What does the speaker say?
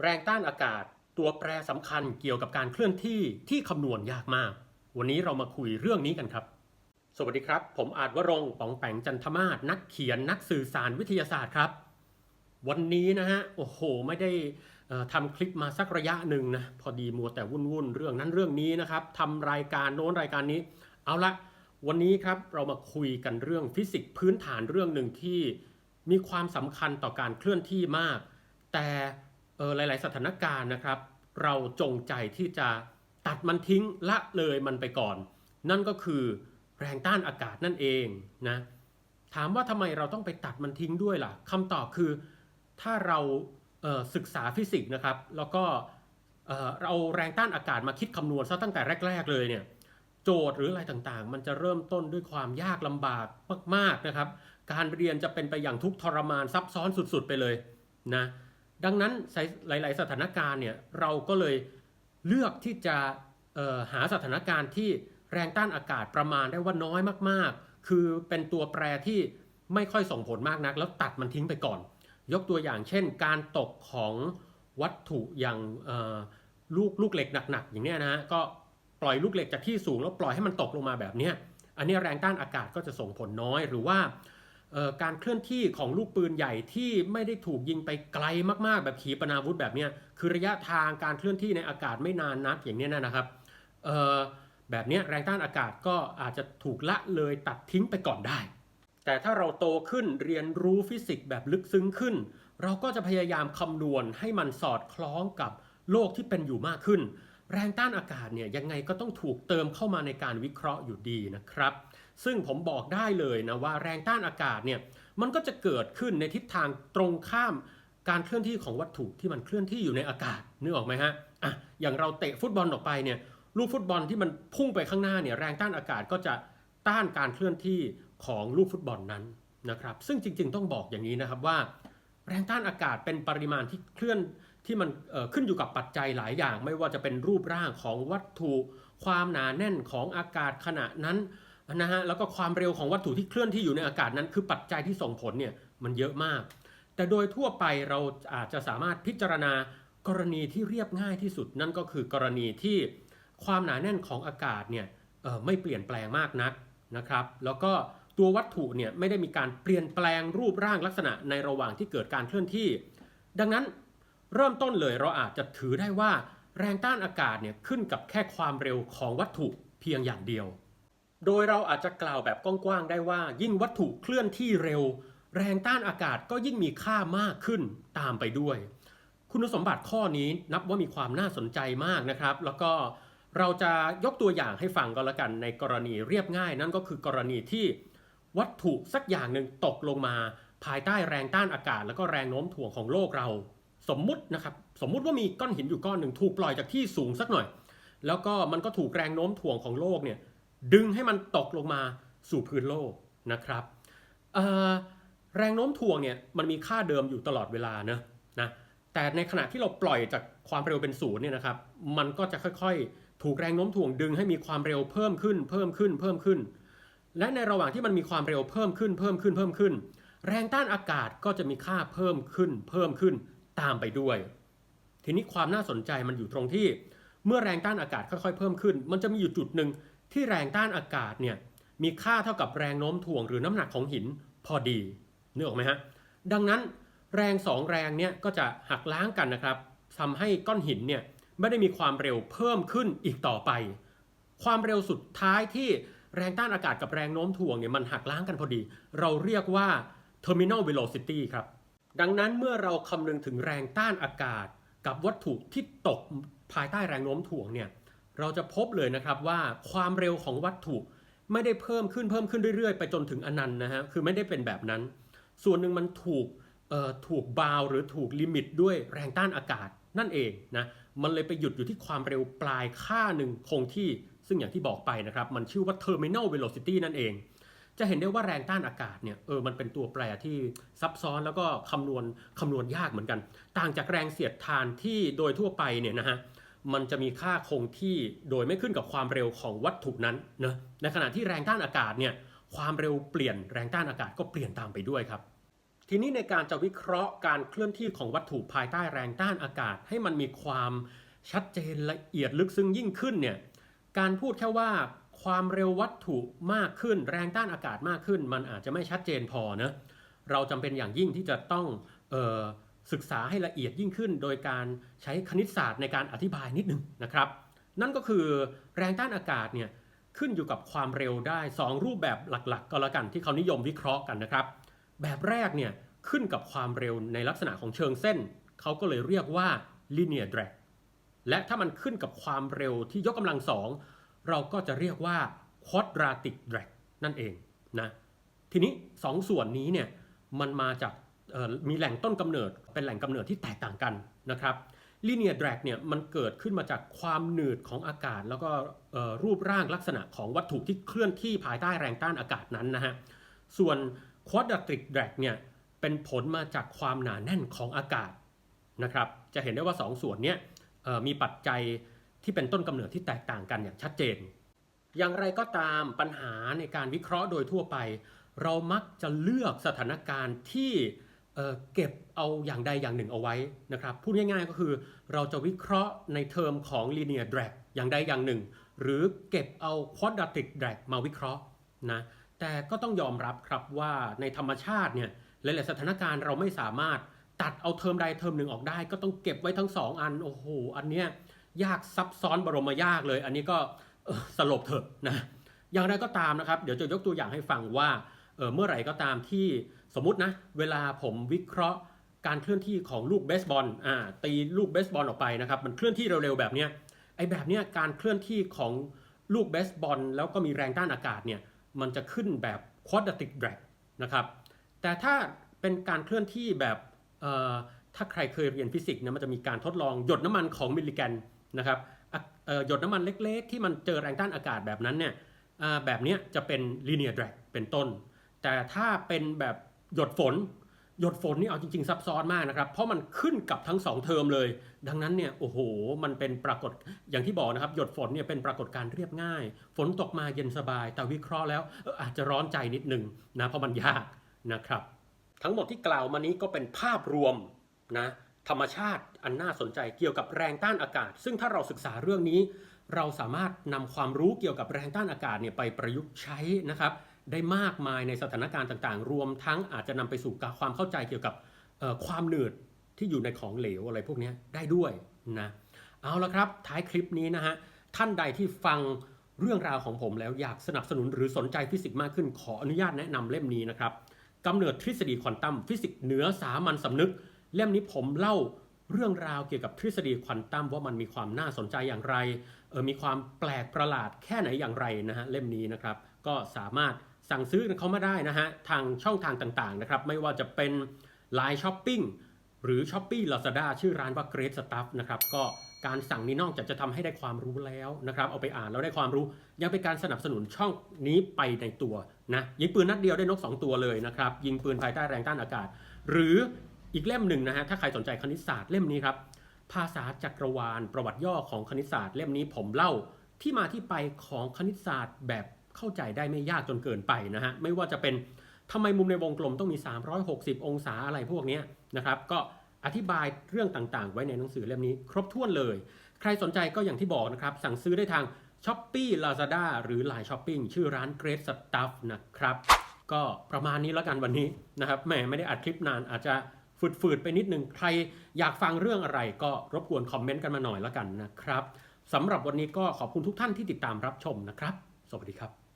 แรงต้านอากาศ ตัวแปรสำคัญเกี่ยวกับการเคลื่อนที่ที่คำนวณยากมาก วันนี้เรามาคุยเรื่องนี้กันครับ สวัสดีครับ ผมอาจวรงปองแปงจันทมาศนักเขียนนักสื่อสารวิทยาศาสตร์ครับ วันนี้นะฮะโอ้โห ไม่ได้ทำคลิปมาสักระยะหนึ่งนะพอดีมัวแต่วุ่นๆเรื่องนั้นเรื่องนี้นะครับทำรายการโน้นรายการนี้ เอาละวันนี้ครับเรามาคุยกันเรื่องฟิสิกส์พื้นฐานเรื่องหนึ่งที่มีความสำคัญต่อการเคลื่อนที่มาก แต่ เออหลาย ๆ สถานการณ์นะครับ เราจงใจที่จะตัดมันทิ้งละเลยมันไปก่อน นั่นก็คือแรงต้านอากาศนั่นเองนะถามว่าทำไมเราต้องไปตัดมันทิ้งด้วยล่ะคำตอบคือถ้าเราเศึกษาฟิสิกส์นะครับ แล้วก็เราแรงต้านอากาศมาคิดคำนวณซะตั้งแต่แรก ๆ เลยเนี่ยโจทย์หรืออะไรต่างๆ มันจะเริ่มต้นด้วยความยากลำบากมาก ๆนะครับ การเรียนจะเป็นไปอย่างทุกทรมานซับซ้อนสุด ๆ ไปเลยนะ ดังนั้นหลาย ๆ สถานการณ์เนี่ยเราก็เลยเลือกที่จะหาสถานการณ์ที่แรงต้านอากาศประมาณได้ว่าน้อยมากๆ คือเป็นตัวแปรที่ไม่ค่อยส่งผลมากนัก แล้วตัดมันทิ้งไปก่อน ยกตัวอย่างเช่น การตกของวัตถุอย่างลูกลูกเหล็กหนัก ๆ อย่างเนี้ยนะฮะก็ปล่อยลูกเหล็กจากที่สูงแล้วปล่อยให้มันตกลงมาแบบเนี้ยอันนี้แรงต้านอากาศก็จะส่งผลน้อยหรือว่า การเคลื่อนที่ของลูกปืนใหญ่ที่ไม่ได้ถูกยิงไปไกลมากๆ แบบขีปนาวุธแบบนี้คือระยะทางการเคลื่อนที่ในอากาศไม่นานนักอย่างนี้นะครับแบบนี้แรงต้านอากาศก็อาจจะถูกละเลยตัดทิ้งไปก่อนได้ แต่ถ้าเราโตขึ้นเรียนรู้ฟิสิกส์แบบลึกซึ้งขึ้น เราก็จะพยายามคำนวณให้มันสอดคล้องกับโลกที่เป็นอยู่มากขึ้น แรงต้านอากาศเนี่ยยังไงก็ต้องถูกเติมเข้ามาในการวิเคราะห์อยู่ดีนะครับ ซึ่งผมบอกได้เลยนะว่าแรงต้านอากาศเนี่ยมันก็จะเกิดขึ้นในทิศทางตรงข้ามการเคลื่อนที่ของวัตถุที่มันเคลื่อนที่อยู่ในอากาศนึกออกไหมฮะอะอย่างเราเตะฟุตบอลออกไปเนี่ยลูกฟุตบอลที่มันพุ่งไปข้างหน้าเนี่ยแรงต้านอากาศก็จะต้านการเคลื่อนที่ของลูกฟุตบอลนั้นนะครับ ซึ่งจริง ๆ ต้องบอกอย่างนี้นะครับว่า แรงต้านอากาศเป็นปริมาณที่เคลื่อนที่มันขึ้นอยู่กับปัจจัยหลายอย่าง ไม่ว่าจะเป็นรูปร่างของวัตถุ ความหนาแน่นของอากาศขณะนั้น นะฮะแล้วก็ความเร็วของวัตถุที่เคลื่อนที่อยู่ในอากาศนั้น คือปัจจัยที่ส่งผลเนี่ยมันเยอะมาก แต่โดยทั่วไปเราอาจจะสามารถพิจารณากรณีที่เรียบง่ายที่สุดนั่นก็คือกรณีที่ความหนาแน่นของอากาศเนี่ยไม่เปลี่ยนแปลงมากนักนะครับ แล้วก็ตัววัตถุเนี่ยไม่ได้มีการเปลี่ยนแปลงรูปร่างลักษณะในระหว่างที่เกิดการเคลื่อนที่ ดังนั้นเริ่มต้นเลยเราอาจจะถือได้ว่าแรงต้านอากาศเนี่ยขึ้นกับแค่ความเร็วของวัตถุเพียงอย่างเดียว โดยเราอาจจะกล่าวแบบกว้างๆได้ว่า ยิ่งวัตถุเคลื่อนที่เร็ว แรงต้านอากาศก็ยิ่งมีค่ามากขึ้นตามไปด้วย คุณสมบัติข้อนี้นับว่ามีความน่าสนใจมากนะครับ แล้วก็เราจะยกตัวอย่างให้ฟังก็แล้วกันในกรณีเรียบง่าย นั่นก็คือกรณีที่วัตถุสักอย่างหนึ่งตกลงมา ภายใต้แรงต้านอากาศ แล้วก็แรงโน้มถ่วงของโลกเรา สมมุตินะครับสมมุติว่ามีก้อนหินอยู่ก้อนหนึ่งถูกปล่อยจากที่สูงสักหน่อย แล้วก็มันก็ถูกแรงโน้มถ่วงของโลกเนี่ย ดึงให้มันตกลงมาสู่พื้นโลกนะครับแรงโน้มถ่วงเนี่ยมันมีค่าเดิมอยู่ตลอดเวลาเนะนะแต่ในขณะที่เราปล่อยจากความเร็วเป็นศูนย์เนี่ยนะครับมันก็จะค่อยๆ ถูกแรงโน้มถ่วงดึงให้มีความเร็วเพิ่มขึ้นเพิ่มขึ้นเพิ่มขึ้น และในระหว่างที่มันมีความเร็วเพิ่มขึ้นเพิ่มขึ้นเพิ่มขึ้น แรงต้านอากาศก็จะมีค่าเพิ่มขึ้น เพิ่มขึ้นตามไปด้วย ทีนี้ความน่าสนใจมันอยู่ตรงที่ เมื่อแรงต้านอากาศค่อยๆ เพิ่มขึ้น มันจะมีอยู่จุดหนึ่ง ที่แรงต้านอากาศเนี่ยมีค่าเท่ากับแรงโน้มถ่วงหรือน้ำหนักของหินพอดีนึกออกไหมฮะดังนั้นแรงสองแรงเนี่ยก็จะหักล้างกันนะครับทำให้ก้อนหินเนี่ยไม่ได้มีความเร็วเพิ่มขึ้นอีกต่อไป ความเร็วสุดท้ายที่แรงต้านอากาศกับแรงโน้มถ่วงเนี่ยมันหักล้างกันพอดี เราเรียกว่า terminal velocity ครับ ดังนั้นเมื่อเราคำนึงถึงแรงต้านอากาศกับวัตถุที่ตกภายใต้แรงโน้มถ่วงเนี่ย เราจะพบเลยนะครับว่าความเร็วของวัตถุไม่ได้เพิ่มขึ้นเพิ่มขึ้นเรื่อยๆ ไปจนถึงอนันต์นะฮะคือไม่ได้เป็นแบบนั้น ส่วนหนึ่งมันถูกเอ่อถูกบาวหรือถูกลิมิตด้วยแรงต้านอากาศนั่นเองนะมันเลยไปหยุดอยู่ที่ความเร็วปลายค่าหนึ่งคงที่ซึ่งอย่างที่บอกไปนะครับ มันชื่อว่า terminal velocity นั่นเอง จะเห็นได้ว่าแรงต้านอากาศเนี่ยเออมันเป็นตัวแปรที่ซับซ้อนแล้วก็คำนวณคำนวณยากเหมือนกัน ต่างจากแรงเสียดทานที่โดยทั่วไปเนี่ยนะฮะ มันจะมีค่าคงที่โดยไม่ขึ้นกับความเร็วของวัตถุนั้นนะในขณะที่แรงต้านอากาศเนี่ยความเร็วเปลี่ยนแรงต้านอากาศก็เปลี่ยนตามไปด้วยครับ ทีนี้ในการจะวิเคราะห์การเคลื่อนที่ของวัตถุภายใต้แรงต้านอากาศ ให้มันมีความชัดเจนละเอียดลึกซึ้งยิ่งขึ้นเนี่ยการพูดแค่ว่าความเร็ววัตถุมากขึ้น แรงต้านอากาศมากขึ้น มันอาจจะไม่ชัดเจนพอนะเราจำเป็นอย่างยิ่งที่จะต้องเออ ศึกษาให้ละเอียดยิ่งขึ้น โดยการใช้คณิตศาสตร์ในการอธิบายนิดหนึงนะครับ นั่นก็คือแรงต้านอากาศเนี่ยขึ้นอยู่กับความเร็วได้ 2 รูปแบบหลักๆ ก็แล้วกันที่เขานิยมวิเคราะห์กันนะครับ แบบแรกเนี่ยขึ้นกับความเร็วในลักษณะของเชิงเส้น เขาก็เลยเรียกว่า linear drag และถ้ามันขึ้นกับความเร็วที่ยกกำลังสองเราก็จะเรียกว่า quadratic drag นั่นเองนะทีนี้สองส่วนนี้เนี่ยมันมาจาก มีแหล่งต้นกำเนิดเป็นแหล่งกำเนิดที่แตกต่างกันนะครับ linear drag เนี่ยมันเกิดขึ้นมาจากความหนืดของอากาศ แล้วก็รูปร่างลักษณะของวัตถุที่เคลื่อนที่ภายใต้แรงต้านอากาศนั้นนะฮะส่วน quadratic drag เนี่ยเป็นผลมาจากความหนาแน่นของอากาศนะครับจะเห็นได้ว่า 2ส่วนนี้มีปัจจัยที่เป็นต้นกำเนิดที่แตกต่างกันอย่างชัดเจน อย่างไรก็ตามปัญหาในการวิเคราะห์โดยทั่วไป เรามักจะเลือกสถานการณ์ที่ เเก็บเอาอย่างใดอย่างหนึ่งเอาไว้นะครับพูดง่ายๆก็คือเราจะวิเคราะห์ในเทอมของ linear drag อย่างใดอย่างหนึ่ง หรือเก็บเอา quadratic drag มาวิเคราะห์นะแต่ก็ต้องยอมรับครับว่าในธรรมชาติเนี่ยหลายๆสถานการณ์เราไม่สามารถตัดเอาเทอมใดเทอมหนึ่งออกได้ ก็ต้องเก็บไว้ทั้งสองอันโอ้โหอันเนี้ยยากซับซ้อนบรมยากเลย อันนี้ก็สลบเถอะนะอย่างไรก็ตามนะครับ เดี๋ยวจะยกตัวอย่างให้ฟังว่าเออเมื่อไหร่ก็ตามที่ สมมตินะ เวลาผมวิเคราะห์การเคลื่อนที่ของลูกเบสบอลอ่าตีลูกเบสบอลออกไปนะครับมันเคลื่อนที่เร็วๆแบบเนี้ยไอ้แบบเนี้ยการเคลื่อนที่ของลูกเบสบอลแล้วก็มีแรงต้านอากาศเนี่ยมันจะขึ้นแบบ quadratic drag นะครับแต่ถ้าเป็นการเคลื่อนที่แบบเอ่อถ้าใครเคยเรียนฟิสิกส์นะมันจะมีการทดลองหยดน้ำมันของมิลลิแกนนะครับหยดน้ำมันเล็กๆ ที่มันเจอแรงต้านอากาศแบบนั้นเนี่ยแบบเนี้ยจะเป็น linear drag เป็นต้น แต่ถ้าเป็นแบบ หยดฝน หยดฝนนี่เอาจริงๆซับซ้อนมากนะครับ เพราะมันขึ้นกับทั้งสองเทอมเลย ดังนั้นเนี่ยโอ้โห มันเป็นปรากฏอย่างที่บอกนะครับ หยดฝนเนี่ยเป็นปรากฏการเรียบง่าย ฝนตกมาเย็นสบาย แต่วิเคราะห์แล้วอาจจะร้อนใจนิดหนึ่งนะเพราะมันยากนะครับ ทั้งหมดที่กล่าวมานี้ก็เป็นภาพรวมนะธรรมชาติอันน่าสนใจเกี่ยวกับแรงต้านอากาศ ซึ่งถ้าเราศึกษาเรื่องนี้ เราสามารถนำความรู้เกี่ยวกับแรงต้านอากาศเนี่ยไปประยุกต์ใช้นะครับ ได้มากมายในสถานการณ์ต่างๆ รวมทั้งอาจจะนำไปสู่ความเข้าใจเกี่ยวกับความหนืดที่อยู่ในของเหลวอะไรพวกนี้ได้ด้วยนะเอาละครับท้ายคลิปนี้นะฮะท่านใดที่ฟังเรื่องราวของผมแล้วอยากสนับสนุนหรือสนใจฟิสิกส์มากขึ้นขออนุญาตแนะนำเล่มนี้นะครับกำเนิดทฤษฎีควอนตัมฟิสิกส์เหนือสามัญสำนึก เล่มนี้ผมเล่าเรื่องราวเกี่ยวกับทฤษฎีควอนตัมว่ามันมีความน่าสนใจอย่างไรเออมีความแปลกประหลาดแค่ไหนอย่างไรนะฮะเล่มนี้นะครับ ก็สามารถ สั่งซื้อเขามาได้นะฮะทางช่องทางต่างๆนะครับไม่ว่าจะเป็น Line Shopping หรือ s h o p e e Lazada ชื่อร้านว่า Great Stuff นะครับก็การสั่งนี้นอกจากจะทำให้ได้ความรู้แล้วนะครับเอาไปอ่านแล้วได้ความรู้ ยังเป็นการสนับสนุนช่องนี้ไปในตัวนะยิงปืนนัดเดียวได้นก 2 ตัวเลยนะครับยิงปืนภายใต้แรงต้านอากาศ หรืออีกเล่มหนึ่งนะฮะถ้าใครสนใจคณิตศาสตร์เล่มนี้ครับภาษาจักรวาล ประวัติย่อของคณิตศาสตร์ เล่มนี้ผมเล่าที่มาที่ไปของคณิตศาสตร์แบบ เข้าใจได้ไม่ยากจนเกินไปนะฮะไม่ว่าจะเป็นทำไมมุมในวงกลมต้องมี 360 องศาอะไรพวกนี้นะครับก็อธิบายเรื่องต่างๆ ไว้ในหนังสือเล่มนี้ ครบถ้วนเลย ใครสนใจก็อย่างที่บอกนะครับ สั่งซื้อได้ทาง s h o p e e Lazada หรือ Line Shopping ชื่อร้าน Great Stuff นะครับ ก็ประมาณนี้แล้วกันวันนี้นะครับแหมไม่ได้อัดคลิปนานอาจจะฝืดๆไปนิดนึงใครอยากฟังเรื่องอะไรก็รบกวนคอมเมนต์กันมาหน่อยแล้วกันนะครับสำหรับวันนี้ก็ขอบคุณทุกท่านที่ติดตามรับชมนะครับ สวัสดีครับ